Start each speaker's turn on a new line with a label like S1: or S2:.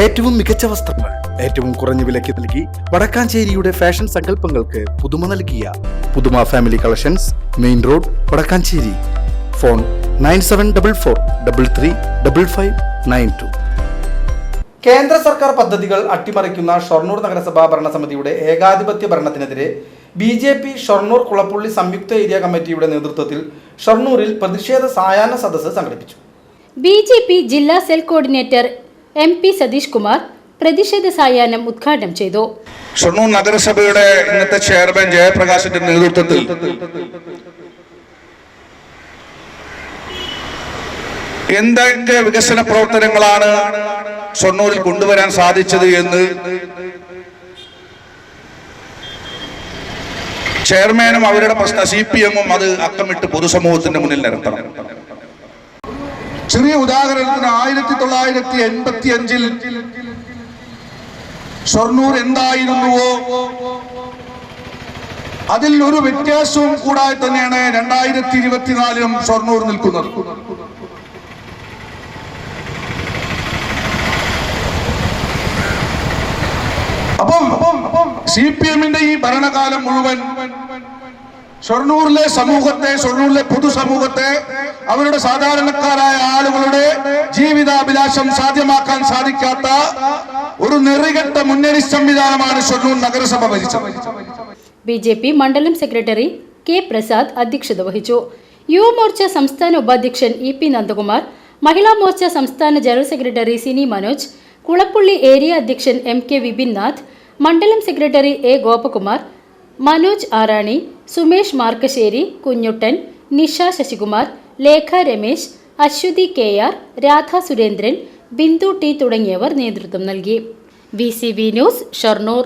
S1: ഏറ്റവും മികച്ച വസ്ത്രങ്ങൾ ഏറ്റവും കുറഞ്ഞ വിലയ്ക്ക് നൽകി വടക്കാഞ്ചേരിയുടെ ഫാഷൻ സങ്കല്പങ്ങൾക്ക് പുതുമ നൽകിയ പുതുമ family collections main road Vadakkanchery. Phone nine seven double four double three double five nine two. കേന്ദ്ര സർക്കാർ പദ്ധതികൾ അട്ടിമറിക്കുന്ന ഷൊർണൂർ നഗരസഭാ ഭരണസമിതിയുടെ ഏകാധിപത്യ ഭരണത്തിനെതിരെ B J P Shoranur Kulappully സംയുക്ത ഏരിയ കമ്മിറ്റിയുടെ നേതൃത്വത്തിൽ ഷൊർണൂരിൽ പ്രതിഷേധ സായാഹ്ന സദസ്സ് സംഘടിപ്പിച്ചു.
S2: ബി ജെ പി ജില്ലാ cell coordinator M P Satheesh Kumar പ്രതിഷേധ സായാഹ്നം ഉദ്ഘാടനം ചെയ്തു.
S3: ഷൊർണൂർ നഗരസഭയുടെ ഇന്നത്തെ ചെയർമാൻ ജയപ്രകാശിന്റെ നേതൃത്വത്തിൽ എന്തൊക്കെ വികസന പ്രവർത്തനങ്ങളാണ് ഷൊർണൂരിൽ കൊണ്ടുവരാൻ സാധിച്ചത് എന്ന് ചെയർമാനും അവരുടെ പ്രശ്ന സി പി എമ്മും അത് അക്കമിട്ട് പൊതുസമൂഹത്തിന്റെ മുന്നിൽ നിരത്തണം. ചെറിയ ഉദാഹരണത്തിന് ആയിരത്തി തൊള്ളായിരത്തി എൺപത്തി അഞ്ചിൽ ഷൊർണൂർ എന്തായിരുന്നുവോ? അതിൽ ഒരു വ്യത്യാസവും കൂടാതെ തന്നെയാണ് രണ്ടായിരത്തി ഇരുപത്തിനാലിലും ഷൊർണൂർ നിൽക്കുന്നത്. അപ്പം സി പി എമ്മിന്റെ ഈ ഭരണകാലം മുഴുവൻ ഷൊർണൂരിലെ സമൂഹത്തെ ഷൊർണൂരിലെ പൊതുസമൂഹത്തെ അവരുടെ സാധാരണക്കാരായ ആളുകളുടെ ജീവിതാഭിലാഷം സാധ്യമാക്കാൻ സാധിക്കാത്ത ഒരു നെറികെട്ട മുന്നണി സംവിധാനമാണ് ഷൊർണൂർ നഗരസഭ ഭരിച്ചത്.
S2: ബി ജെ പി മണ്ഡലം സെക്രട്ടറി കെ പ്രസാദ് അധ്യക്ഷത വഹിച്ചു. യുവമോർച്ച സംസ്ഥാന ഉപാധ്യക്ഷൻ ഇ പി നന്ദകുമാർ മഹിളാ മോർച്ച സംസ്ഥാന general secretary Sini Manoj Kulappully area അധ്യക്ഷൻ എം കെ വിപിൻ നാഥ് മണ്ഡലം secretary A Gopakumar Manoj Arani Sumesh Markassery Kunjuttan Nisha Sasikumar Lekha Ramesh Aswathy K R Radha Surendran Bindu T തുടങ്ങിയവർ നേതൃത്വം നൽകി. V news Shoranur.